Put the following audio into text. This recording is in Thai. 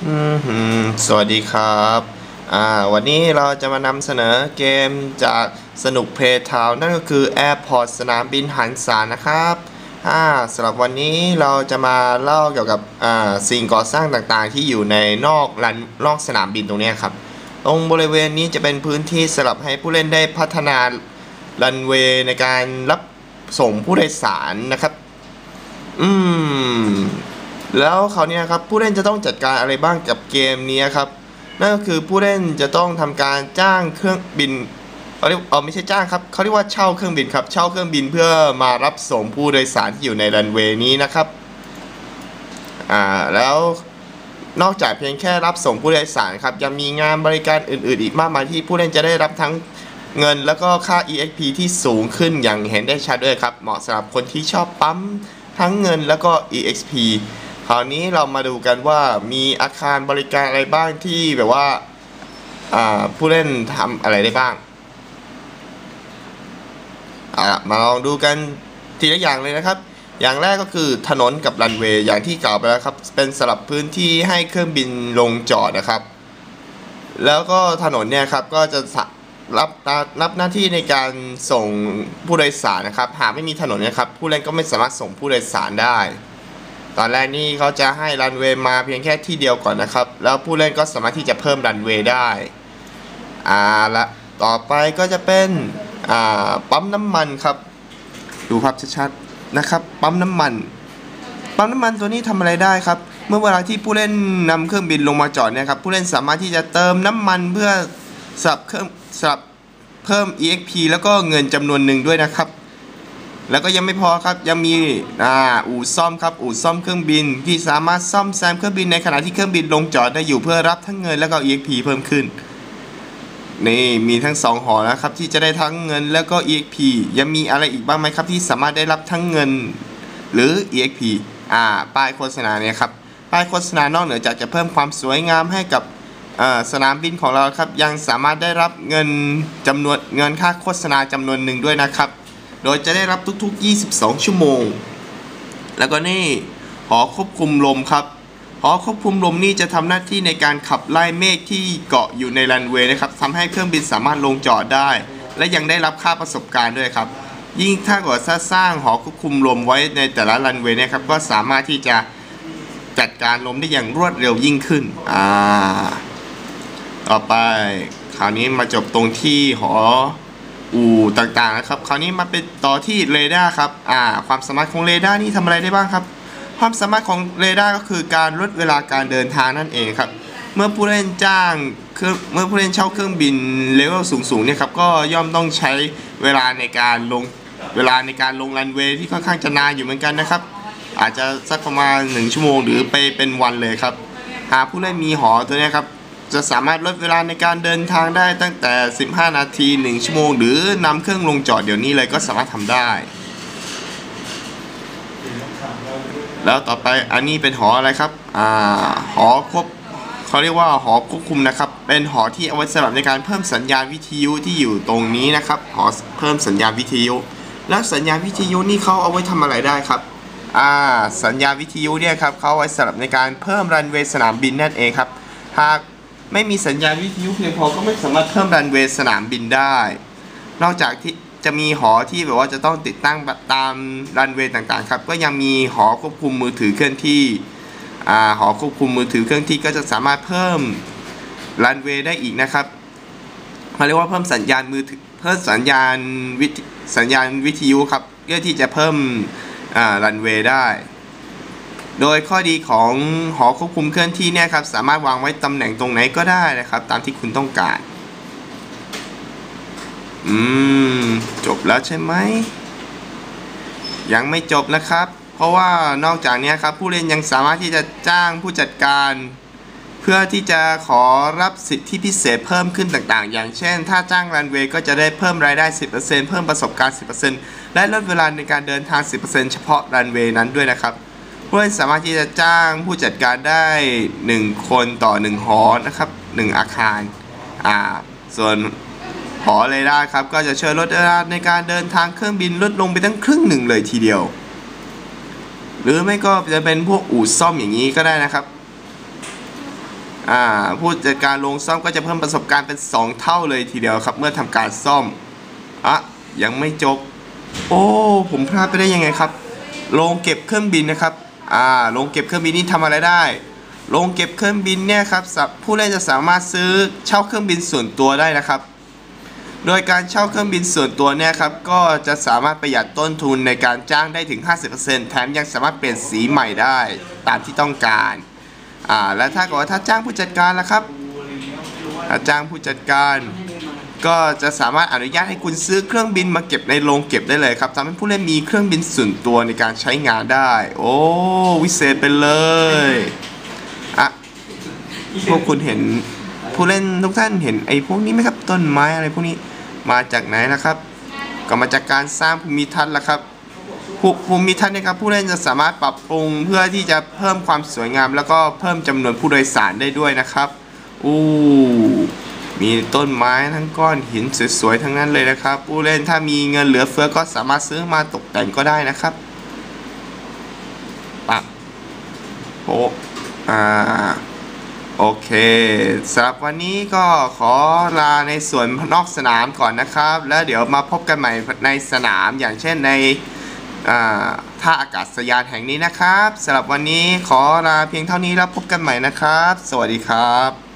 สวัสดีครับวันนี้เราจะมานำเสนอเกมจากสนุกเพย์ทาวนั่นก็คือ Airport สนามบินหันษานะครับสำหรับวันนี้เราจะมาเล่าเกี่ยวกับสิ่งก่อสร้างต่างๆ ที่อยู่ในนอกลันนอกสนามบินตรงนี้ครับ ตรงบริเวณนี้จะเป็นพื้นที่สำหรับให้ผู้เล่นได้พัฒนารันเวย์ในการรับส่งผู้โดยสารนะครับ อืม แล้วเขาเนี่ยครับผู้เล่นจะต้องจัดการอะไรบ้างกับเกมนี้ครับ นั่นก็คือผู้เล่นจะต้องทำการจ้างเครื่องบินเขาเรียกเออไม่ใช่จ้างครับเขาเรียกว่าเช่าเครื่องบินครับเช่าเครื่องบินเพื่อมารับส่งผู้โดยสารที่อยู่ในรันเวย์นี้นะครับอ่าแล้วนอกจากเพียงแค่รับส่งผู้โดยสารครับยังมีงานบริการอื่น ๆ อีกมากมายที่ผู้เล่นจะได้รับทั้งเงินแล้วก็ค่า EXP ที่สูงขึ้นอย่างเห็นได้ชัดด้วยครับ เหมาะสำหรับคนที่ชอบปั๊มทั้งเงินแล้วก็ EXP คราวนี้เรามาดูกันว่ามีอาคารบริการอะไรบ้างที่แบบว่าอ่าผู้เล่นทำอะไรได้บ้างอ่ามาลองดูกันทีละอย่างเลยนะครับ อย่างแรกก็คือถนนกับรันเวย์อย่างที่กล่าวไปแล้วครับ เป็นสำหรับพื้นที่ให้เครื่องบินลงจอดนะครับ แล้วก็ถนนเนี่ยครับก็จะรับรับหน้าที่ในการส่งผู้โดยสารนะครับ หากไม่มีถนนนะครับ ผู้เล่นก็ไม่สามารถส่งผู้โดยสารได้ ตอนแรกนี่เขาจะให้รันเวย์มาเพียงแค่ที่เดียวก่อนนะครับ แล้วผู้เล่นก็สามารถที่จะเพิ่มรันเวย์ได้อ่าละต่อไปก็จะเป็นอ่าปั๊มน้ำมันครับ ดูภาพชัดๆนะครับปั๊มน้ำมัน ปั๊มน้ำมันตัวนี้ทำอะไรได้ครับ เมื่อเวลาที่ผู้เล่นนำเครื่องบินลงมาจอดเนี่ยครับผู้เล่นสามารถที่จะเติมน้ำมันเพื่อสับเครื่องสับเพิ่ม EXP แล้วก็เงินจำนวนหนึ่งด้วยนะครับ แล้วก็ยังไม่พอครับยังมีอ่าอู่ซ่อมครับอู่ซ่อมเครื่องบิน ที่สามารถซ่อมแซมเครื่องบินในขณะที่เครื่องบินลงจอดได้อยู่เพื่อรับทั้งเงินแล้วก็ EXP เพิ่มขึ้นนี่มีทั้งสองหอนะครับที่จะได้ทั้งเงินแล้วก็ EXP ยังมีอะไรอีกบ้างไหมครับ ที่สามารถได้รับทั้งเงิน หรือ EXP อ่าป้ายโฆษณาเนี่ยครับป้ายโฆษณานอกเหนือจากจะเพิ่มความสวยงามให้กับสนามบินของเราครับยังสามารถได้รับเงินจำนวนเงินค่าโฆษณาจำนวนหนึ่งด้วยนะครับ โดยจะได้รับทุกๆ 22 ชั่วโมง แล้วก็นี่หอควบคุมลมครับ หอควบคุมลมนี่จะทำหน้าที่ในการขับไล่เมฆที่เกาะอยู่ในรันเวย์นะครับทำให้เครื่องบินสามารถลงจอดได้ และยังได้รับค่าประสบการณ์ด้วยครับ ยิ่งถ้ากิดสร้างหอควบคุมลมไว้ในแต่ละรันเวย์นี่ยครับก็สามารถที่จะจัดการลมได้อย่างรวดเร็วยิ่งขึ้น อ่า ต่อไป คราวนี้มาจบตรงที่หอ อู่ต่างๆนะครับ คราวนี้มาเป็นต่อที่เรดาร์ครับ อ่า ความสามารถของเรดาร์นี่ทำอะไรได้บ้างครับ ความสามารถของเรดาร์ก็คือการลดเวลาการเดินทางนั่นเองครับ เมื่อผู้เล่นจ้างเครื่องเมื่อผู้เล่นเช่าเครื่องบินเลเวลสูงๆเนี่ยครับ ก็ย่อมต้องใช้เวลาในการลงเวลาในการลงรันเวย์ที่ค่อนข้างจะนานอยู่เหมือนกันนะครับ อาจจะสักประมาณ 1 ชั่วโมงหรือไปเป็นวันเลยครับ หากผู้เล่นมีหอตัวเนี้ยครับ จะสามารถลดเวลาในการเดินทางได้ตั้งแต่ 15 นาที 1 ชั่วโมง หรือนำเครื่องลงจอดเดี๋ยวนี้เลยก็สามารถทำได้ แล้วต่อไปอันนี้เป็นหออะไรครับ อ่า หอควบเขาเรียกว่าหอควบคุมนะครับ เป็นหอที่เอาไว้สำหรับในการเพิ่มสัญญาณวิทยุที่อยู่ตรงนี้นะครับ หอเพิ่มสัญญาณวิทยุ แล้วสัญญาณวิทยุนี่เขาเอาไว้ทำอะไรได้ครับ อ่า สัญญาณวิทยุเนี่ยครับเขาเอาไว้สำหรับในการเพิ่มรันเวย์สนามบินนั่นเองครับ หาก ไม่มีสัญญาณวิทยุเพียงพอก็ไม่สามารถเพิ่มรันเวย์สนามบินได้ นอกจากที่จะมีหอที่แบบว่าจะต้องติดตั้งตามรันเวย์ต่างๆครับ ก็ยังมีหอควบคุมมือถือเคลื่อนที่อหอควบคุมมือถือเคลื่อนที่ก็จะสามารถเพิ่มรันเวย์ได้อีกนะครับเขาเรียกว่าเพิ่มสัญญาณมือถือเพิ่มสัญญาณวิทสัญญาณวิทยุครับเพื่อที่จะเพิ่มรันเวย์ได้ โดยข้อดีของหอควบคุมเคลื่อนที่เนี่ยครับสามารถวางไว้ตำแหน่งตรงไหนก็ได้นะครับ ตามที่คุณต้องการ อืม จบแล้วใช่ไหม ยังไม่จบนะครับ เพราะว่านอกจากนี้ครับ ผู้เล่นยังสามารถที่จะจ้างผู้จัดการเพื่อที่จะขอรับสิทธิพิเศษเพิ่มขึ้นต่างๆ อย่างเช่น ถ้าจ้างรันเวย์ก็จะได้เพิ่มรายได้ 10%เพิ่มประสบการณ์ 10%และลดเวลาในการเดินทาง 10%เฉพาะรันเวย์นั้นด้วยนะครับ ผู้เล่นสามารถที่จะจ้างผู้จัดการได้ 1 คนต่อ 1 หอนะครับ 1 อาคารอ่าส่วนหอเรดาร์ครับ ก็จะช่วยลดเวลาในการเดินทางเครื่องบินลดลงไปตั้งครึ่งหนึ่งเลยทีเดียว หรือไม่ก็จะเป็นพวกอู่ซ่อมอย่างนี้ก็ได้นะครับอ่าผู้จัดการโรงซ่อมก็จะเพิ่มประสบการณ์เป็น 2 เท่าเลยทีเดียวครับ เมื่อทำการซ่อมอะยังไม่จบ โอ้ ผมพลาดไปได้ยังไงครับโรงเก็บเครื่องบินนะครับ อ่าโรงเก็บเครื่องบินนี่ทำอะไรได้โรงเก็บเครื่องบินเนี่ยครับสับผู้เล่นจะสามารถซื้อเช่าเครื่องบินส่วนตัวได้นะครับ โดยการเช่าเครื่องบินส่วนตัวเนี่ยครับก็จะสามารถประหยัดต้นทุนในการจ้างได้ถึง 50%แถมยังสามารถเปลี่ยนสีใหม่ได้ตามที่ต้องการอ่าและถ้าเกิดว่าถ้าจ้างผู้จัดการล่ะครับถ้าจ้างผู้จัดการ ก็จะสามารถอนุญาตให้คุณซื้อเครื่องบินมาเก็บในโรงเก็บได้เลยครับทำให้ผู้เล่นมีเครื่องบินส่วนตัวในการใช้งานได้ โอ้วิเศษไปเลยอะพวกคุณเห็นผู้เล่นทุกท่านเห็นไอ้พวกนี้ไหมครับต้นไม้อะไรพวกนี้มาจากไหนนะครับ ก็มาจากการสร้างภูมิทัศน์ละครับภูภูมิทัศน์นะครับผู้เล่นจะสามารถปรับปรุงเพื่อที่จะเพิ่มความสวยงาม แล้วก็เพิ่มจำนวนผู้โดยสารได้ด้วยนะครับอู้ มีต้นไม้ทั้งก้อนหินสวยๆทั้งนั้นเลยนะครับ ผู้เล่นถ้ามีเงินเหลือเฟือก็สามารถซื้อมาตกแต่งก็ได้นะครับปักโออ่าโอเคสำหรับวันนี้ก็ขอลาในส่วนนอกสนามก่อนนะครับ แล้วเดี๋ยวมาพบกันใหม่ในสนามอย่างเช่นในท่าอากาศยานแห่งนี้นะครับสำหรับวันนี้ขอลาเพียงเท่านี้แล้วพบกันใหม่นะครับ สวัสดีครับ